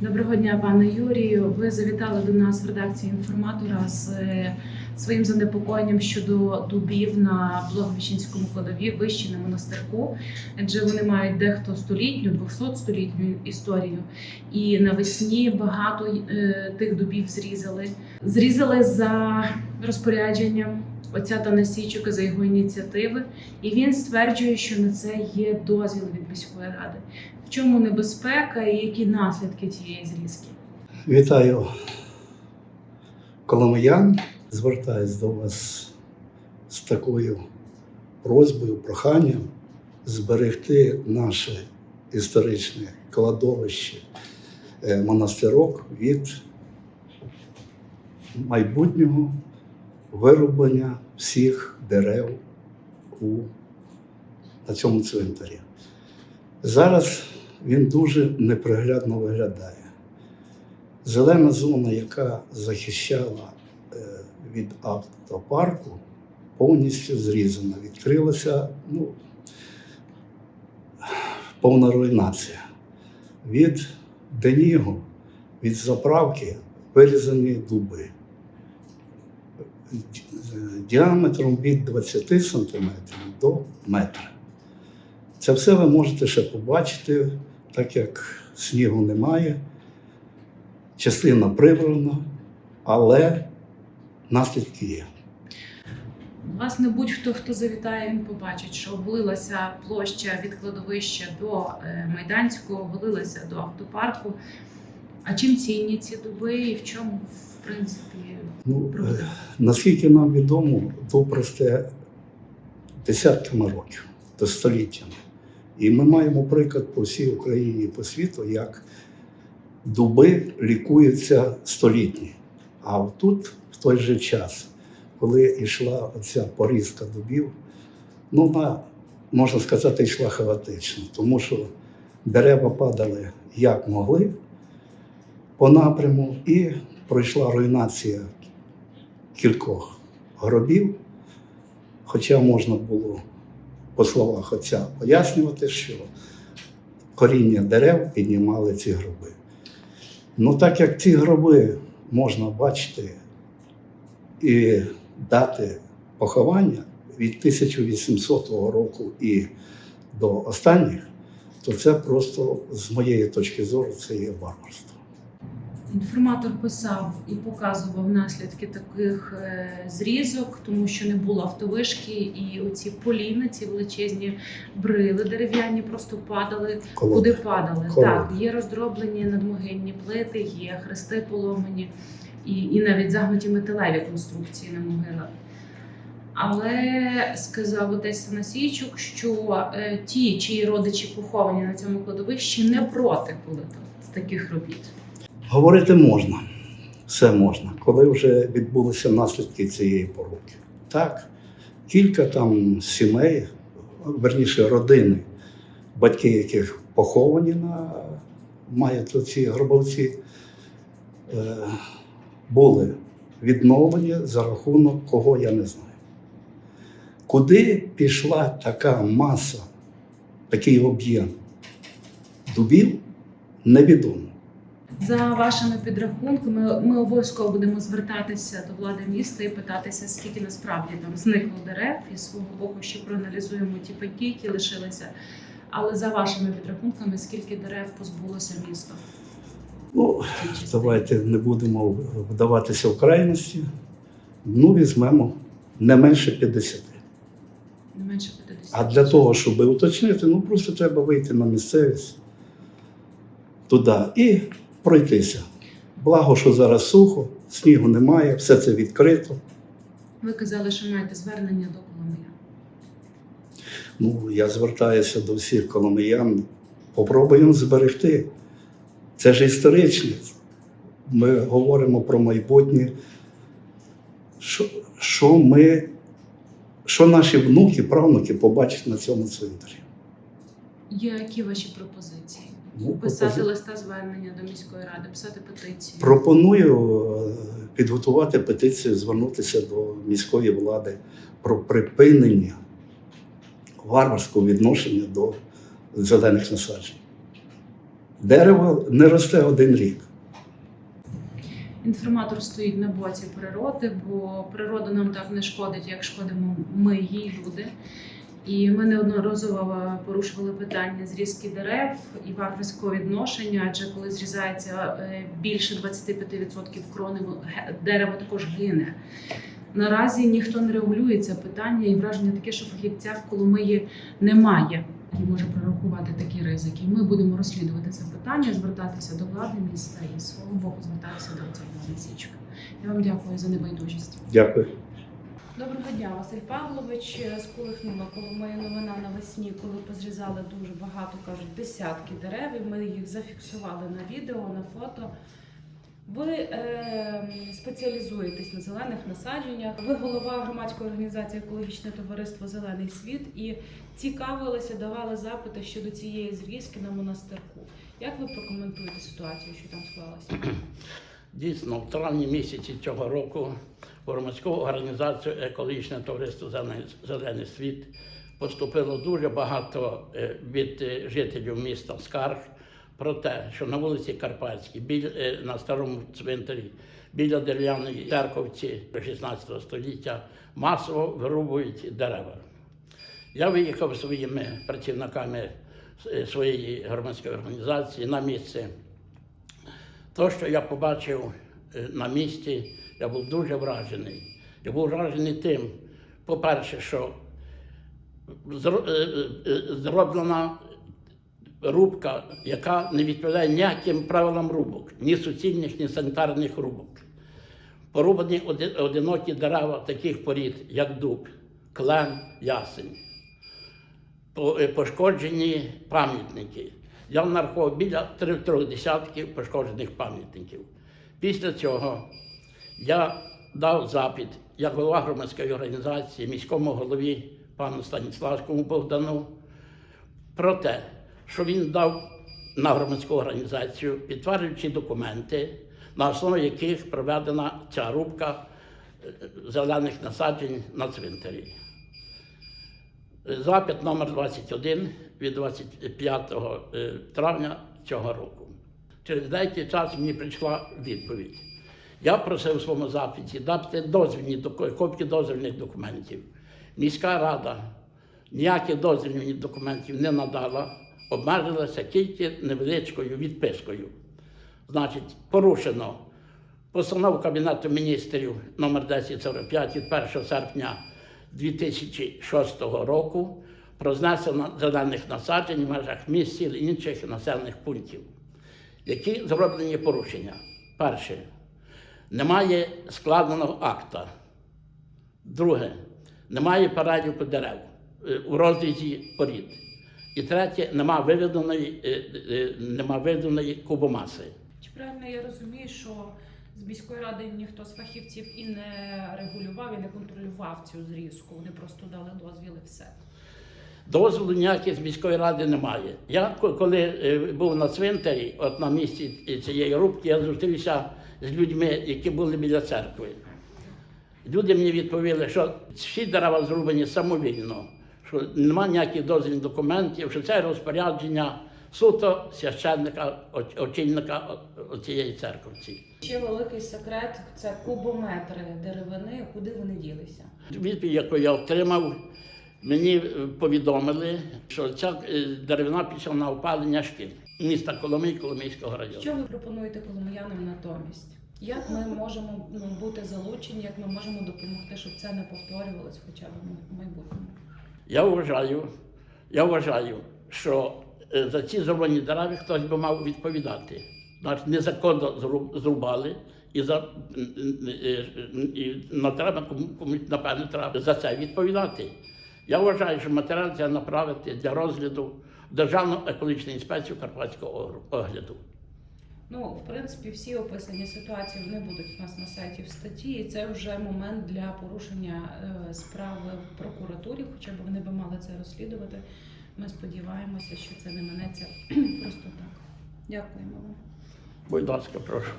Доброго дня, пане Юрію. Ви завітали до нас в редакції інформатора з е, своїм занепокоєнням щодо дубів на Благовіщенському кладові вище на монастирку, адже вони мають дехто столітню, 200-столітню історію. І навесні багато е, тих дубів зрізали. Зрізали за розпорядженням отця Танасійчука за його ініціативи, і він стверджує, що на це є дозвіл від міської ради. В чому небезпека і які наслідки цієї зрізки? Вітаю коломиян. Звертаюсь до вас з такою просьбою, проханням зберегти наше історичне кладовище е, монастирок від майбутнього вирублення всіх дерев у, на цьому цвинтарі. Зараз він дуже неприглядно виглядає. Зелена зона, яка захищала е, від автопарку, повністю зрізана. Відкрилася ну, повна руйнація. Від Денігу, від заправки вирізані дуби. Ді- Діаметром від 20 см до метра. Це все ви можете ще побачити, так як снігу немає, частина прибрана, але наслідки є. Власне, будь-хто, хто завітає, він побачить, що оголилася площа від кладовища до е, майданського, оголилася до автопарку. А чим цінні ці дуби і в чому, в принципі, Ну, е, наскільки нам відомо, дуб росте десятками років до століттями. І ми маємо приклад по всій Україні і по світу, як дуби лікуються столітні. А тут, в той же час, коли йшла оця порізка дубів, ну вона, можна сказати, йшла хаотично, тому що дерева падали як могли по напряму, і пройшла руйнація кількох гробів. Хоча можна було, по словах отця, пояснювати, що коріння дерев піднімали ці гроби. Ну, так як ці гроби можна бачити і дати поховання від 1800 року і до останніх, то це просто, з моєї точки зору, це є варварство. Інформатор писав і показував наслідки таких е, зрізок, тому що не було автовишки, і оці поліни, ці величезні брили дерев'яні просто падали. Колоди. Куди падали? Колоди. Так, є роздроблені надмогильні плити, є хрести поломані і, і навіть загнуті металеві конструкції на могилах. Але сказав отець Танасійчук, що е, ті, чиї родичі поховані на цьому кладовищі, не проти були таких робіт. Говорити можна, все можна, коли вже відбулися наслідки цієї поруки. Так, кілька там сімей, верніше родини, батьки яких поховані на мають ці гробовці, е, були відновлені за рахунок кого я не знаю. Куди пішла така маса, такий об'єм дубів, невідомо. За вашими підрахунками, ми обов'язково будемо звертатися до влади міста і питатися, скільки насправді там зникло дерев, і з свого боку ще проаналізуємо ті пеньки, які лишилися. Але за вашими підрахунками, скільки дерев позбулося місто? Ну? Давайте не будемо вдаватися в крайності. Ну, візьмемо не менше 50. Не менше 50. А для того, щоб уточнити, ну просто треба вийти на місцевість туди і пройтися. Благо, що зараз сухо, снігу немає, все це відкрито. Ви казали, що маєте звернення до Коломия. Ну, я звертаюся до всіх коломиян. Попробуємо зберегти. Це ж історичне. Ми говоримо про майбутнє. Що, що ми, що наші внуки, правнуки побачать на цьому цвинтарі? Які ваші пропозиції? Ну, Писати листа звернення до міської ради, писати петицію. Пропоную е, підготувати петицію, звернутися до міської влади про припинення варварського відношення до зелених насаджень. Дерево не росте один рік. Інформатор стоїть на боці природи, бо природа нам так не шкодить, як шкодимо ми їй люди. І ми неодноразово порушували питання зрізки дерев і варварського відношення, адже коли зрізається е, більше 25% крони, дерево також гине. Наразі ніхто не регулює це питання, і враження таке, що фахівця в Коломиї немає, який може прорахувати такі ризики. Ми будемо розслідувати це питання, звертатися до влади міста і свого боку звертатися до цього Січка. Я вам дякую за небайдужість. Дякую. Доброго дня, Василь Павлович. Сколихнула Коломия новина навесні, коли позрізали дуже багато, кажуть, десятки дерев. і Ми їх зафіксували на відео, на фото. Ви е, спеціалізуєтесь на зелених насадженнях. Ви голова громадської організації Екологічне товариство Зелений світ і цікавилися, давали запити щодо цієї зрізки на монастирку. Як ви прокоментуєте ситуацію, що там склалася? Дійсно, в травні місяці цього року в громадську організацію Екологічне товариство Зелений, світ поступило дуже багато е, від е, жителів міста скарг про те, що на вулиці Карпатській, біль, е, на старому цвинтарі, біля дерев'яної церковці 16 століття масово вирубують дерева. Я виїхав своїми працівниками своєї громадської організації на місце. То, що я побачив е, на місці, я був дуже вражений. Я був вражений тим, по-перше, що е, е, зроблена рубка, яка не відповідає ніяким правилам рубок, ні суцільних, ні санітарних рубок. Порубані одинокі дерева таких порід, як дуб, клен, ясень. Пошкоджені пам'ятники. Я нарахував біля трьох десятків пошкоджених пам'ятників. Після цього я дав запит як голова громадської організації міському голові пану Станіславському Богдану про те, що він дав на громадську організацію підтверджуючі документи, на основі яких проведена ця рубка е, зелених насаджень на цвинтарі. Запит номер 21 від 25 е, травня цього року. Через деякий час мені прийшла відповідь. Я просив у своєму запиті дати дозвільні копії дозвільних документів. Міська рада ніяких дозвільних документів не надала, обмежилася тільки невеличкою відпискою. Значить, порушено постанову Кабінету міністрів номер 1045 від 1 серпня 2006 року про знесення зелених насаджень в межах міст, сіл інших населених пунктів. Які зроблені порушення? Перше, немає складеного акта. Друге, немає переліку дерев е, у розрізі порід. І третє, нема виведеної, е, е, нема виведеної кубомаси. Чи правильно я розумію, що з міської ради ніхто з фахівців і не регулював, і не контролював цю зрізку? Вони просто дали дозвіл і все. Дозволу ніяких з міської ради немає. Я коли е, був на цвинтарі, от на місці цієї рубки, я зустрівся з людьми, які були біля церкви. Люди мені відповіли, що всі дерева зроблені самовільно, що немає ніяких дозвільних документів, що це розпорядження суто священника, очільника цієї церковці. Ще великий секрет це кубометри деревини, куди вони ділися. Відповідь, яку я отримав, мені е, повідомили, що ця е, деревина пішла на опалення шкіл міста Коломий, Коломийського району. Що ви пропонуєте коломиянам натомість? Як ми можемо ну, бути залучені, як ми можемо допомогти, щоб це не повторювалось хоча б в майбутньому? Я вважаю, я вважаю, що е, за ці зрубані дерева хтось би мав відповідати. Значить, незаконно зрубали, і за м, е, і на треба комусь, напевно, треба за це відповідати. Я вважаю, що матеріал треба направити для розгляду Державну екологічну інспекцію Карпатського огляду. Ну, в принципі, всі описані ситуації вони будуть у нас на сайті в статті, і це вже момент для порушення е, справи в прокуратурі, хоча б вони би мали це розслідувати. Ми сподіваємося, що це не минеться просто так. Дякуємо вам. Будь ласка, прошу.